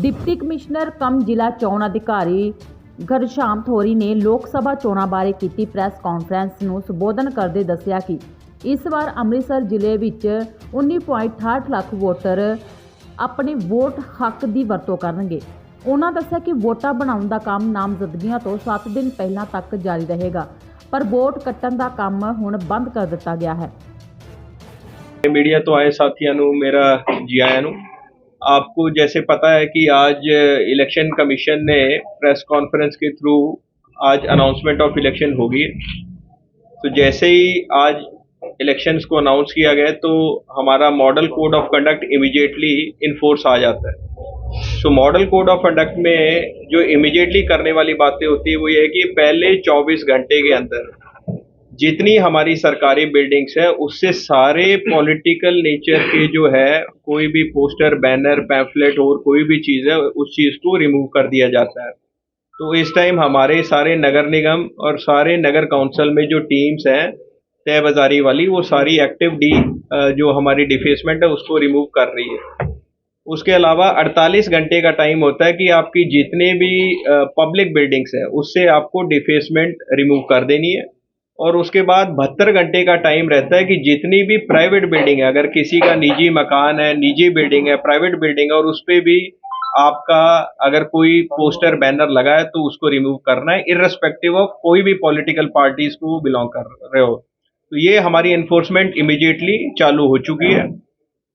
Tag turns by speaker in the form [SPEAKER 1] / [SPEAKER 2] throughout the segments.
[SPEAKER 1] Deputy commissioner ਕਮ ਜ਼ਿਲ੍ਹਾ ਚੋਣ ਅਧਿਕਾਰੀ ਘਰਸ਼ਾਮ ਥੋਰੀ ਨੇ ਲੋਕ ਸਭਾ ਚੋਣਾਂ ਬਾਰੇ ਕੀਤੀ ਪ੍ਰੈਸ ਕਾਨਫਰੰਸ ਨੂੰ ਸੰਬੋਧਨ ਕਰਦੇ ਦੱਸਿਆ ਕਿ ਇਸ ਵਾਰ ਅੰਮ੍ਰਿਤਸਰ ਜ਼ਿਲ੍ਹੇ ਵਿੱਚ 19.68 ਲੱਖ ਵੋਟਰ ਆਪਣੇ ਵੋਟ ਹੱਕ ਦੀ ਵਰਤੋਂ ਕਰਨਗੇ। ਉਹਨਾਂ ਦੱਸਿਆ ਕਿ ਵੋਟਾਂ ਬਣਾਉਣ ਦਾ ਕੰਮ ਨਾਮਜ਼ਦਗੀਆਂ ਤੋਂ 7 ਦਿਨ ਪਹਿਲਾਂ ਤੱਕ ਜਾਰੀ ਰਹੇਗਾ, ਪਰ ਵੋਟ ਕੱਟਣ ਦਾ ਕੰਮ ਹੁਣ ਬੰਦ ਕਰ ਦਿੱਤਾ ਗਿਆ ਹੈ।
[SPEAKER 2] ਮੀਡੀਆ ਤੋਂ ਆਏ ਸਾਥੀਆਂ ਨੂੰ, ਮੇਰਾ ਜੀ ਆਇਆਂ ਨੂੰ आपको जैसे पता है कि आज इलेक्शन कमीशन ने प्रेस कॉन्फ्रेंस के थ्रू आज अनाउंसमेंट ऑफ़ इलेक्शन होगी। तो जैसे ही आज इलेक्शंस को अनाउंस किया गया तो हमारा model code of conduct immediately enforce आ जाता है। So model code of conduct में जो इमीडिएटली करने वाली बातें होती है, वो ये है कि पहले 24 घंटे के अंदर जितनी हमारी सरकारी बिल्डिंग्स हैं, उससे सारे पॉलिटिकल नेचर के जो है, कोई भी पोस्टर बैनर पैम्फलेट और कोई भी चीज़ है, उस चीज़ को रिमूव कर दिया जाता है। तो इस टाइम हमारे सारे नगर निगम और सारे नगर काउंसिल में जो टीम्स हैं तय बाजारी वाली, वो सारी एक्टिव डी जो हमारी डिफेसमेंट है, उसको रिमूव कर रही है। उसके अलावा 48 घंटे का टाइम होता है कि आपकी जितने भी पब्लिक बिल्डिंग्स हैं, उससे आपको डिफेसमेंट रिमूव कर देनी है। और उसके बाद बहत्तर घंटे का टाइम रहता है कि जितनी भी प्राइवेट बिल्डिंग है, अगर किसी का निजी मकान है, निजी बिल्डिंग है प्राइवेट बिल्डिंग है, और उस पर भी आपका अगर कोई पोस्टर बैनर लगा है तो उसको रिमूव करना है इरिस्पेक्टिव ऑफ़ कोई भी पॉलिटिकल पार्टीज़ को बिलोंग कर रहे हो। तो ये हमारी इन्फोर्समेंट इमिजिएटली चालू हो चुकी है।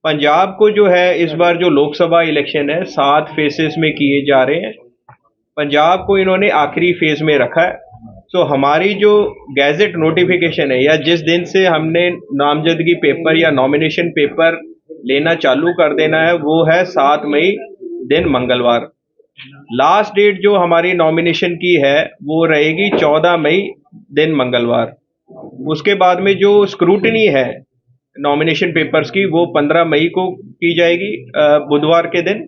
[SPEAKER 2] पंजाब को जो है, इस बार जो लोकसभा इलेक्शन है, सात फेसेस में किए जा रहे हैं। पंजाब को इन्होंने आखिरी फ़ेज़ में रखा है। सो हमारी जो गैजेट नोटिफिकेशन है, या जिस दिन से हमने नामजदगी पेपर या नॉमिनेशन पेपर लेना चालू कर देना है, वो है सात मई, दिन मंगलवार। लास्ट डेट जो हमारी नॉमिनेशन की है, वो रहेगी चौदह मई, दिन मंगलवार। उसके बाद में जो स्क्रूटनी है नॉमिनेशन पेपर्स की, वो पंद्रह मई को की जाएगी बुधवार के दिन।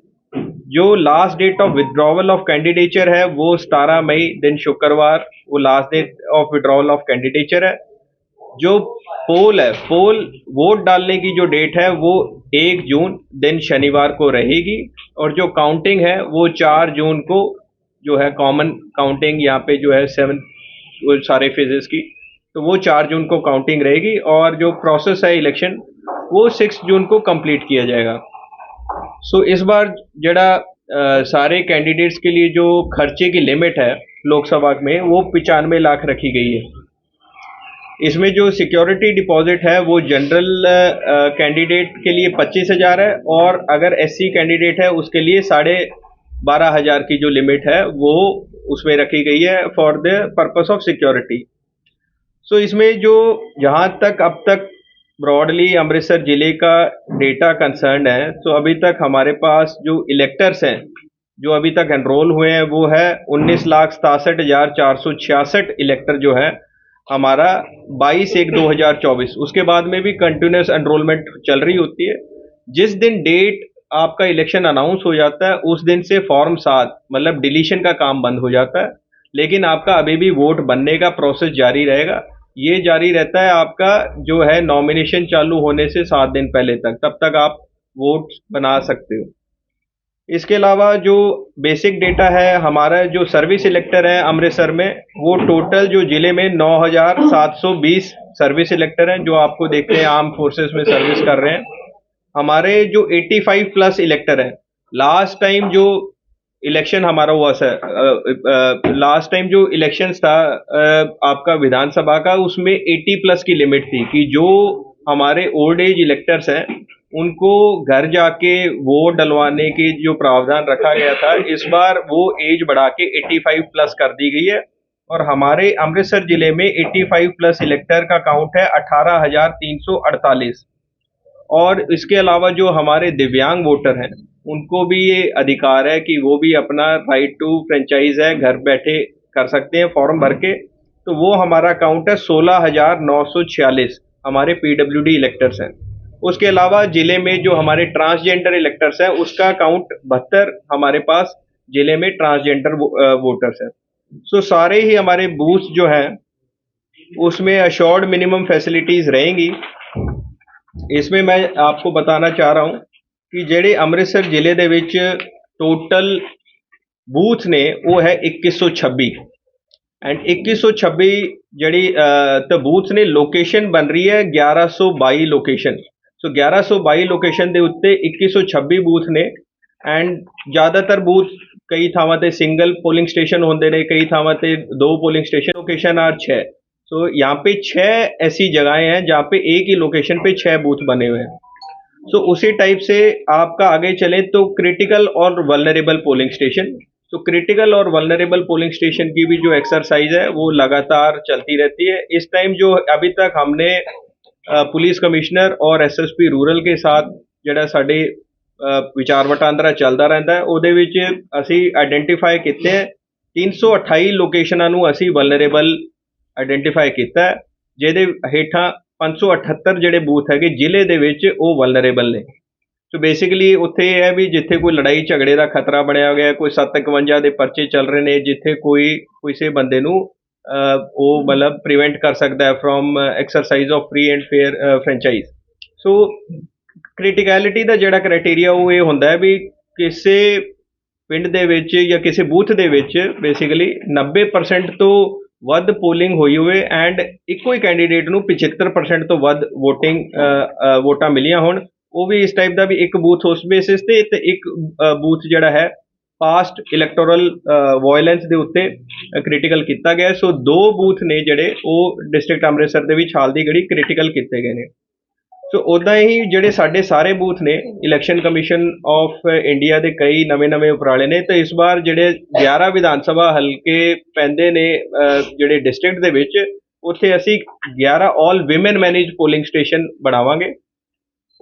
[SPEAKER 2] जो last date of withdrawal of candidature है, वो सतारह मई दिन शुक्रवार, वो last date of withdrawal of candidature है। जो पोल है पोल वोट डालने की जो डेट है, वो एक जून दिन शनिवार को रहेगी। और जो काउंटिंग है, वो चार जून को जो है कॉमन काउंटिंग यहाँ पे जो है सेवन सारे फेजेस की तो वो चार जून को काउंटिंग रहेगी। और जो प्रोसेस है इलेक्शन वो सिक्स जून को कंप्लीट किया जाएगा। सो इस बार अ, सारे कैंडिडेट्स के लिए जो खर्चे की लिमिट है लोकसभा में वो पचानवे लाख रखी गई है। इसमें जो सिक्योरिटी डिपॉजिट है वो जनरल कैंडिडेट के लिए पच्चीस हज़ार है और अगर एससी कैंडिडेट है उसके लिए साढ़े बारह हज़ार की जो लिमिट है वो उसमें रखी गई है for the purpose of security so इसमें जो जहाँ तक अब तक ब्रॉडली अमृतसर ज़िले का डेटा कंसर्न है तो अभी तक हमारे पास जो इलेक्टर्स हैं, जो अभी तक एनरोल हुए हैं, वो है उन्नीस लाख सतासठ हज़ार चार सौ छियासठ इलेक्टर जो है, हमारा बाईस एक दो हज़ार चौबीस। उसके बाद में भी कंटिन्यूस एनरोलमेंट चल रही होती है। जिस दिन डेट आपका इलेक्शन अनाउंस हो जाता है, उस दिन से फॉर्म सात मतलब डिलीशन का काम बंद हो जाता है। लेकिन आपका अभी भी वोट बनने का प्रोसेस जारी रहेगा। ये जारी रहता है आपका जो है नॉमिनेशन चालू होने से सात दिन पहले तक। तब तक आप वोट बना सकते हो। इसके अलावा जो बेसिक डेटा है हमारा जो सर्विस इलेक्टर है अमृतसर में वो टोटल जो ज़िले में 9,720 सर्विस इलेक्टर हैं जो आपको देखते हैं आर्म फोर्सेस में सर्विस कर रहे हैं। हमारे जो 85 प्लस इलेक्टर हैं लास्ट टाइम जो इलेक्शन हमारा हुआ सर। लास्ट टाइम जो इलेक्शन था अ, आपका विधानसभा का उसमें 80 प्लस की लिमिट थी कि जो हमारे ओल्ड एज इलेक्टर्स हैं उनको घर जाके वोट डलवाने के जो प्रावधान रखा गया था इस बार वो एज बढ़ा के 85 प्लस कर दी गई है। और हमारे अमृतसर ज़िले में 85 प्लस इलेक्टर का काउंट है 18,348 और इसके अलावा जो हमारे दिव्यांग वोटर हैं उनको भी ये अधिकार है कि वो भी अपना राइट टू फ्रेंचाइज है घर बैठे कर सकते हैं फॉर्म भर के। तो वो हमारा काउंट है सोलह हज़ार नौ सौ छियालीस हमारे पीडब्ल्यूडी इलेक्टर्स हैं। उसके अलावा ज़िले में जो हमारे ट्रांसजेंडर इलेक्टर्स हैं उसका काउंट बहत्तर हमारे पास ज़िले में ट्रांसजेंडर वो, वोटर्स हैं। सो सारे ही हमारे बूथ जो हैं उसमें अशोर्ड मिनिमम फैसिलिटीज़ रहेंगी। इसमें मैं आपको बताना ਚਾਹ ਰਹਾ ਹੂੰ ਕਿ ਜਿਹੜੇ ਅੰਮ੍ਰਿਤਸਰ ਜ਼ਿਲ੍ਹੇ ਦੇ ਵਿੱਚ ਟੋਟਲ ਬੂਥ ਨੇ ਉਹ ਹੈ 2126 ਐਂਡ 2126 ਜਿਹੜੀ ਤੇ ਬੂਥ ਨੇ ਲੋਕੇਸ਼ਨ ਬਣ ਰਹੀ ਹੈ 1122 ਲੋਕੇਸ਼ਨ ਸੋ 1122 ਲੋਕੇਸ਼ਨ ਦੇ ਉੱਤੇ 2126 ਬੂਥ ਨੇ ਐਂਡ ਜ਼ਿਆਦਾਤਰ ਬੂਥ ਕਈ ਥਾਵਾਂ ਤੇ ਸਿੰਗਲ पोलिंग स्टेशन ਹੁੰਦੇ ਨੇ ਕਈ ਥਾਵਾਂ ਤੇ दो पोलिंग स्टेशन लोकेशन आर छः सो यहाँ पे छः ऐसी जगहें हैं जहाँ पे एक ही लोकेशन पे छः बूथ बने हुए हैं सो उसी टाइप से आपका आगे चले तो क्रिटिकल और वल्नरेबल पोलिंग स्टेशन तो क्रिटिकल और वल्नरेबल पोलिंग स्टेशन की भी जो एक्सरसाइज है वो लगातार चलती रहती है इस टाइम जो अभी तक हमने अ, पुलिस कमिश्नर और एसएसपी रूरल के साथ ਜਿਹੜਾ ਸਾਡੇ ਅ, ਵਿਚਾਰ ਵਟਾਂਦਰਾ ਚੱਲਦਾ ਰਹਿੰਦਾ ਹੈ ਉਹਦੇ ਵਿੱਚ ਅਸੀਂ ਆਇਡੈਂਟੀਫਾਈ ਕੀਤੇ ਹੈ 328 ਲੋਕੇਸ਼ਨਾਂ ਨੂੰ ਅਸੀਂ ਵਲਨਰੇਬਲ ਆਇਡੈਂਟੀਫਾਈ ਕੀਤਾ ਜਿਹਦੇ ਹੇਠਾਂ 578 ਜਿਹੜੇ ਬੂਥ ਹੈਗੇ ਜ਼ਿਲ੍ਹੇ ਦੇ ਵਿੱਚ ਉਹ ਵਲਨਰੇਬਲ ਨੇ। ਸੋ ਬੇਸਿਕਲੀ ਉੱਥੇ ਇਹ ਹੈ ਵੀ ਜਿੱਥੇ ਕੋਈ ਲੜਾਈ ਝਗੜੇ ਦਾ ਖਤਰਾ ਬਣਿਆ ਹੋਇਆ ਕੋਈ 751 ਦੇ ਪਰਚੇ ਚੱਲ ਰਹੇ ਨੇ, ਜਿੱਥੇ ਕੋਈ ਕਿਸੇ ਬੰਦੇ ਨੂੰ ਉਹ ਮਤਲਬ ਪ੍ਰੀਵੈਂਟ ਕਰ ਸਕਦਾ ਹੈ from exercise of free and fair franchise so criticality ਦਾ ਜਿਹੜਾ ਕ੍ਰਾਈਟੇਰੀਆ ਉਹ ਇਹ ਹੁੰਦਾ ਹੈ ਵੀ ਕਿਸੇ ਪਿੰਡ ਦੇ ਵਿੱਚ ਜਾਂ ਕਿਸੇ ਬੂਥ ਦੇ ਵਿੱਚ ਬੇਸਿਕਲੀ 90% ਤੋਂ ਵੱਧ ਪੋਲਿੰਗ ਹੋਈ ਹੋਵੇ ਐਂਡ ਇੱਕੋ ਹੀ ਕੈਂਡੀਡੇਟ ਨੂੰ 75% ਤੋਂ ਵੱਧ VOTING ਵੋਟਾਂ ਮਿਲੀਆਂ ਹੋਣ। ਉਹ ਵੀ ਇਸ ਟਾਈਪ ਦਾ ਵੀ ਇੱਕ ਬੂਥ ਉਸ ਬੇਸਿਸ ਤੇ ਤੇ ਇੱਕ ਬੂਥ ਜਿਹੜਾ ਹੈ ਪਾਸਟ ਇਲੈਕਟੋਰਲ ਵਾਇਲੈਂਸ ਦੇ ਉੱਤੇ ਕ੍ਰਿਟੀਕਲ ਕੀਤਾ ਗਿਆ ਸੋ ਦੋ ਬੂਥ ਨੇ ਜਿਹੜੇ ਉਹ ਡਿਸਟ੍ਰਿਕਟ ਅੰਮ੍ਰਿਤਸਰ ਦੇ ਵਿੱਚ ਹਾਲ ਦੀ ਘੜੀ ਕ੍ਰਿਟੀਕਲ ਕੀਤੇ ਗਏ ਨੇ। ਸੋ ਉਦਾਂ ਹੀ ਜਿਹੜੇ ਸਾਡੇ ਸਾਰੇ ਬੂਥ ਨੇ ਇਲੈਕਸ਼ਨ ਕਮਿਸ਼ਨ ਆਫ ਇੰਡੀਆ ਦੇ ਕਈ ਨਵੇਂ-ਨਵੇਂ ਉਪਰਾਲੇ ਨੇ, ਤੇ ਇਸ ਵਾਰ ਜਿਹੜੇ 11 ਵਿਧਾਨ ਸਭਾ ਹਲਕੇ ਪੈਂਦੇ ਨੇ ਜਿਹੜੇ ਡਿਸਟ੍ਰਿਕਟ ਦੇ ਵਿੱਚ, ਉੱਥੇ ਅਸੀਂ 11 all women manage polling station ਬਣਾਵਾਂਗੇ।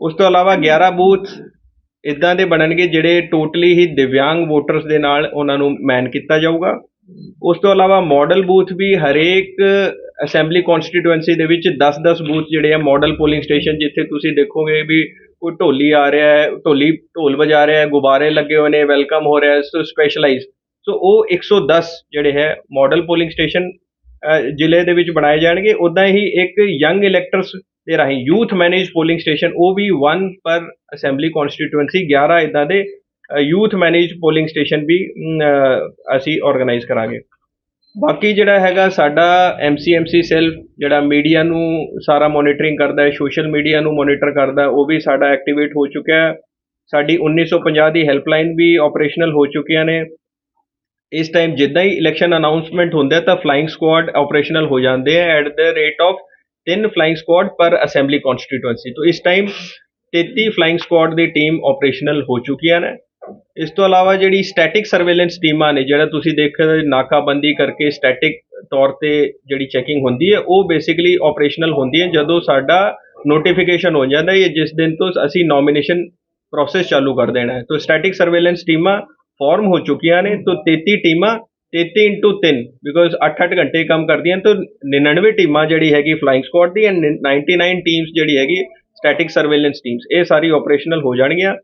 [SPEAKER 2] ਉਸ ਤੋਂ ਇਲਾਵਾ 11 ਬੂਥ ਇਦਾਂ ਦੇ ਬਣਨਗੇ, ਜਿਹੜੇ ਟੋਟਲੀ ਹੀ ਦਿਵਿਆਂਗ ਵੋਟਰਸ ਦੇ ਨਾਲ ਉਹਨਾਂ ਨੂੰ ਮੈਨ ਕੀਤਾ ਜਾਊਗਾ। ਉਸ ਤੋਂ ਇਲਾਵਾ ਮਾਡਲ ਬੂਥ ਵੀ ਹਰੇਕ ਅਸੈਂਬਲੀ ਕਨਸਟੀਟੂਐਂਸੀ ਦੇ ਵਿੱਚ 10-10 ਬੂਥ ਜਿਹੜੇ ਆ ਮਾਡਲ ਪੋਲਿੰਗ ਸਟੇਸ਼ਨ ਜਿੱਥੇ ਤੁਸੀਂ ਦੇਖੋਗੇ ਵੀ ਕੋਈ ਢੋਲੀ ਆ ਰਿਹਾ ਹੈ, ਢੋਲੀ, ਢੋਲ ਵਜਾ ਰਿਹਾ ਹੈ, ਗੁਬਾਰੇ ਲੱਗੇ ਹੋਏ ਨੇ ਵੈਲਕਮ ਹੋ ਰਿਹਾ ਹੈ, ਸੋ ਸਪੈਸ਼ਲਾਈਜ਼ ਸੋ ਉਹ 110 ਜਿਹੜੇ ਹੈ ਮਾਡਲ ਪੋਲਿੰਗ ਸਟੇਸ਼ਨ ਜ਼ਿਲ੍ਹੇ ਦੇ ਵਿੱਚ ਬਣਾਏ ਜਾਣਗੇ। ਉਦਾਂ ਹੀ ਇੱਕ ਯੰਗ ਇਲੈਕਟਰਸ ਦੇ ਰਾਹੀਂ ਯੂਥ ਮੈਨੇਜ ਪੋਲਿੰਗ ਸਟੇਸ਼ਨ ਉਹ ਵੀ 1 ਪਰ ਅਸੈਂਬਲੀ ਕਨਸਟੀਟੂਐਂਸੀ 11 ਇਦਾਂ ਦੇ ਯੂਥ ਮੈਨੇਜ ਪੋਲਿੰਗ ਸਟੇਸ਼ਨ ਵੀ ਅਸੀਂ ਆਰਗੇਨਾਈਜ਼ ਕਰਾਂਗੇ। ਬਾਕੀ ਜਿਹੜਾ ਹੈਗਾ ਸਾਡਾ ਐਮਸੀਐਮਸੀ ਸੈੱਲ ਜਿਹੜਾ ਮੀਡੀਆ ਨੂੰ ਸਾਰਾ ਮੋਨੀਟਰਿੰਗ ਕਰਦਾ ਹੈ ਸੋਸ਼ਲ ਮੀਡੀਆ ਨੂੰ ਮੋਨੀਟਰ ਕਰਦਾ ਉਹ ਵੀ ਸਾਡਾ ਐਕਟੀਵੇਟ ਹੋ ਚੁੱਕਿਆ ਹੈ। ਸਾਡੀ 1950 ਦੀ ਹੈਲਪਲਾਈਨ ਵੀ ਆਪਰੇਸ਼ਨਲ ਹੋ ਚੁੱਕੀਆਂ ਨੇ। ਇਸ ਟਾਈਮ ਜਿੱਦਾਂ ਹੀ ਇਲੈਕਸ਼ਨ ਅਨਾਉਂਸਮੈਂਟ ਹੁੰਦਾ ਤਾਂ ਫਲਾਈਂਗ ਸਕੁਆਡ ਆਪਰੇਸ਼ਨਲ ਹੋ ਜਾਂਦੇ ਹੈ at the rate of 3 flying squad ਪਰ ਅਸੈਂਬਲੀ ਕਨਸਟੀਟੂਐਂਸੀ ਤੋਂ ਇਸ ਟਾਈਮ 33 ਫਲਾਈਂਗ ਸਕੁਆਡ ਦੀ ਟੀਮ ਆਪਰੇਸ਼ਨਲ ਹੋ ਚੁੱਕੀਆਂ ਨੇ। ਇਸ ਤੋਂ ਇਲਾਵਾ ਜਿਹੜੀ ਸਟੈਟਿਕ ਸਰਵੇਲੈਂਸ ਟੀਮਾਂ ਨੇ, ਜਿਹੜਾ ਤੁਸੀਂ ਦੇਖ ਨਾਕਾਬੰਦੀ ਕਰਕੇ ਸਟੈਟਿਕ ਤੌਰ ਤੇ ਜਿਹੜੀ ਚੈਕਿੰਗ ਹੁੰਦੀ ਹੈ, ਉਹ ਬੇਸਿਕਲੀ ਆਪਰੇਸ਼ਨਲ ਹੁੰਦੀ ਹੈ, ਜਦੋਂ ਸਾਡਾ ਨੋਟੀਫਿਕੇਸ਼ਨ ਹੋ ਜਾਂਦਾ ਹੈ, ਜਿਸ ਦਿਨ ਤੋਂ ਅਸੀਂ ਨੋਮੀਨੇਸ਼ਨ ਪ੍ਰੋਸੈਸ ਚਾਲੂ ਕਰ ਦੇਣਾ ਹੈ। ਤਾਂ ਸਟੈਟਿਕ ਸਰਵੇਲੈਂਸ ਟੀਮਾਂ ਫਾਰਮ ਹੋ ਚੁੱਕੀਆਂ ਨੇ, ਤਾਂ 33 ਟੀਮਾਂ 33 into 3 ਬਿਕੋਜ਼ 8-8 ਘੰਟੇ ਕੰਮ ਕਰਦੀਆਂ, ਤਾਂ 99 ਟੀਮਾਂ ਜਿਹੜੀ ਹੈਗੀ ਫਲਾਈਂਗ ਸਕੁਆਡ ਦੀ ਐਂਡ 99 ਟੀਮਸ ਜਿਹੜੀ ਹੈਗੀ ਸਟੈਟਿਕ ਸਰਵੇਲੈਂਸ ਟੀਮਸ ਇਹ ਸਾਰੀ ਆਪਰੇਸ਼ਨਲ ਹੋ ਜਾਣਗੀਆਂ।